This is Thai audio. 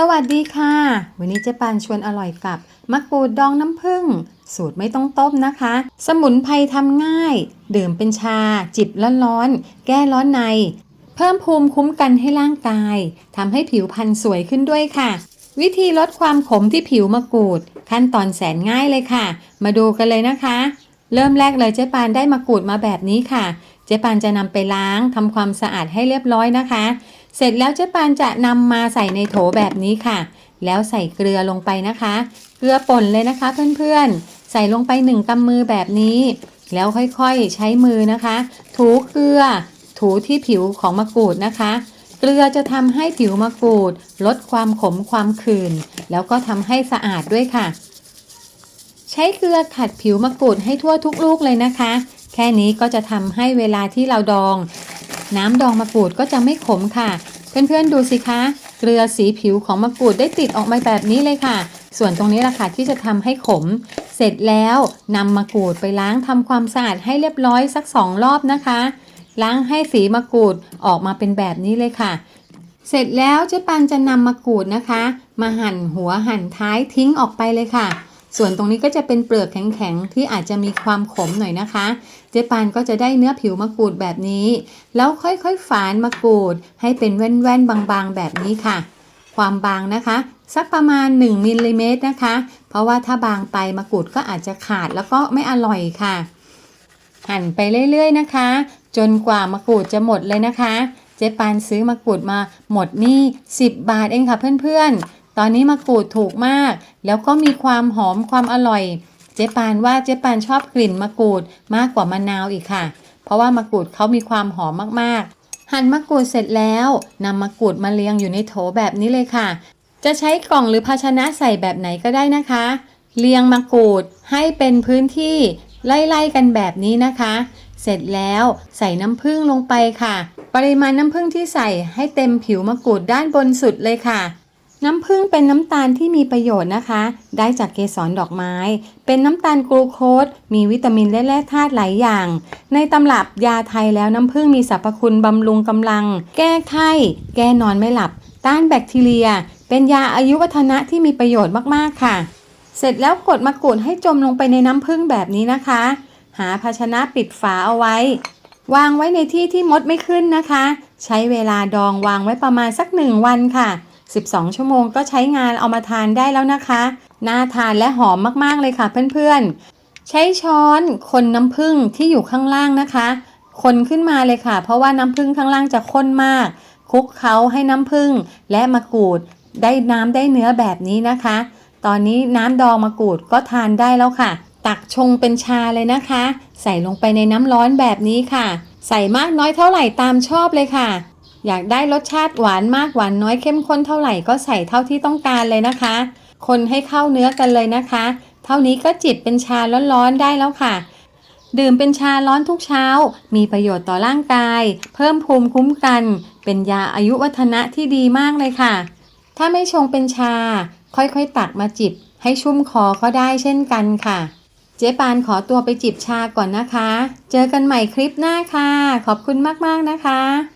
สวัสดีค่ะ วันนี้เจ๊ปานชวนอร่อยกับมะกรูดดองน้ำผึ้งสูตรไม่ต้องต้มนะคะ สมุนไพรทำง่าย ดื่มเป็นชา จิบร้อนๆแก้ร้อนใน เพิ่มภูมิคุ้มกันให้ร่างกายทำให้ผิวพรรณสวยขึ้นด้วยค่ะ วิธีลดความขมที่ผิวมะกรูด ขั้นตอนแสนง่ายเลยค่ะ มาดูกันเลยนะคะ เริ่มแรกเลยเจ๊ปานได้มะกรูดมาแบบนี้ค่ะ เจ๊ปานจะนำไปล้างทำความสะอาดให้เรียบร้อยนะคะ เสร็จแล้วเจ๊ปานจะนำมาใส่ในโถแบบนี้ค่ะ แล้วใส่เกลือลงไปนะคะ เกลือป่นเลยนะคะเพื่อนๆ ใส่ลงไปหนึ่งกำมือแบบนี้ แล้วค่อยๆใช้มือนะคะ ถูเกลือ ถูที่ผิวของมะกรูดนะคะ เกลือจะทำให้ผิวมะกรูด ลดความขมความขื่นแล้วก็ทำให้สะอาดด้วยค่ะ ใช้เกลือขัดผิวมะกรูดให้ทั่วทุกลูกเลยนะคะ แค่นี้ก็จะทำให้เวลาที่เราดองน้ำดองมะกรูดก็จะไม่ขมค่ะ เพื่อนๆดูสิคะ เกลือสีผิวของมะกรูดได้ติดออกมาแบบนี้เลยค่ะ ส่วนตรงนี้แหละค่ะที่จะทำให้ขม เสร็จแล้วนำมะกรูดไปล้างทำความสะอาดให้เรียบร้อยสักสองรอบนะคะ ล้างให้สีมะกรูดออกมาเป็นแบบนี้เลยค่ะ เสร็จแล้วเจ๊ปันจะนำมะกรูดนะคะ มาหั่นหัวหั่นท้ายทิ้งออกไปเลยค่ะ ส่วนตรงนี้ก็จะเป็นเปลือกแข็งๆที่อาจจะมีความขมหน่อยนะคะ เจ๊ปานก็จะได้เนื้อผิวมะกรูดแบบนี้ แล้วค่อยๆฝานมะกรูด ให้เป็นแว่นๆบางๆแบบนี้ค่ะ ความบางนะคะ สักประมาณ 1มิลลิเมตรนะคะ เพราะว่าถ้าบางไปมะกรูดก็อาจจะขาดแล้วก็ไม่อร่อยค่ะ หั่นไปเรื่อยๆนะคะ จนกว่ามะกรูดจะหมดเลยนะคะ เจ๊ปานซื้อมะกรูดมาหมดนี่10 บาทเองค่ะเพื่อนๆ ตอนนี้มะกรูดถูกมาก แล้วก็มีความหอมความอร่อย เจ๊ปานว่าเจ๊ปานชอบกลิ่นมะกรูดมากกว่ามะนาวอีกค่ะ เพราะว่ามะกรูดเขามีความหอมมากๆ หั่นมะกรูดเสร็จแล้วนำมะกรูดมาเรียงอยู่ในโถแบบนี้เลยค่ะ จะใช้กล่องหรือภาชนะใส่แบบไหนก็ได้นะคะ เรียงมะกรูดให้เป็นพื้นที่ไล่ๆกันแบบนี้นะคะ เสร็จแล้วใส่น้ำผึ้งลงไปค่ะ ปริมาณน้ำผึ้งที่ใส่ให้เต็มผิวมะกรูดด้านบนสุดเลยค่ะ น้ำผึ้งเป็นน้ำตาลที่มีประโยชน์นะคะ ได้จากเกสรดอกไม้ เป็นน้ำตาลกลูโคส มีวิตามินและแร่ธาตุหลายอย่าง ในตำรับยาไทยแล้วน้ำผึ้งมีสรรพคุณบำรุงกำลัง แก้ไข้ แก้นอนไม่หลับ ต้านแบคทีเรีย เป็นยาอายุวัฒนะที่มีประโยชน์มากๆค่ะ เสร็จแล้วกดมะกรูดให้จมลงไปในน้ำผึ้งแบบนี้นะคะ หาภาชนะปิดฝาเอาไว้ วางไว้ในที่ที่มดไม่ขึ้นนะคะ ใช้เวลาดองวางไว้ประมาณสักหนึ่งวันค่ะ 12 ชั่วโมงก็ใช้งานเอามาทานได้แล้วนะคะ น่าทานและหอมมากๆเลยค่ะเพื่อนๆ ใช้ช้อนคนน้ำผึ้งที่อยู่ข้างล่างนะคะ คนขึ้นมาเลยค่ะ เพราะว่าน้ำผึ้งข้างล่างจะข้นมากคลุกเคล้าให้น้ำผึ้งและมะกรูดได้น้ำได้เนื้อแบบนี้นะคะ ตอนนี้น้ำดองมะกรูดก็ทานได้แล้วค่ะ ตักชงเป็นชาเลยนะคะ ใส่ลงไปในน้ำร้อนแบบนี้ค่ะ ใส่มากน้อยเท่าไหร่ตามชอบเลยค่ะ อยากได้รสชาติหวานมากหวานน้อยเข้มข้นเท่าไหร่ก็ใส่เท่าที่ต้องการเลยนะคะ คนให้เข้าเนื้อกันเลยนะคะ เท่านี้ก็จิบเป็นชาร้อนๆได้แล้วค่ะ ดื่มเป็นชาร้อนทุกเช้า มีประโยชน์ต่อร่างกาย เพิ่มภูมิคุ้มกัน เป็นยาอายุวัฒนะที่ดีมากเลยค่ะ ถ้าไม่ชงเป็นชา ค่อยๆตักมาจิบ ให้ชุ่มคอก็ได้เช่นกันค่ะเจ๊ปานขอตัวไปจิบชาก่อนนะคะ เจอกันใหม่คลิปหน้าค่ะ ขอบคุณมากๆนะคะ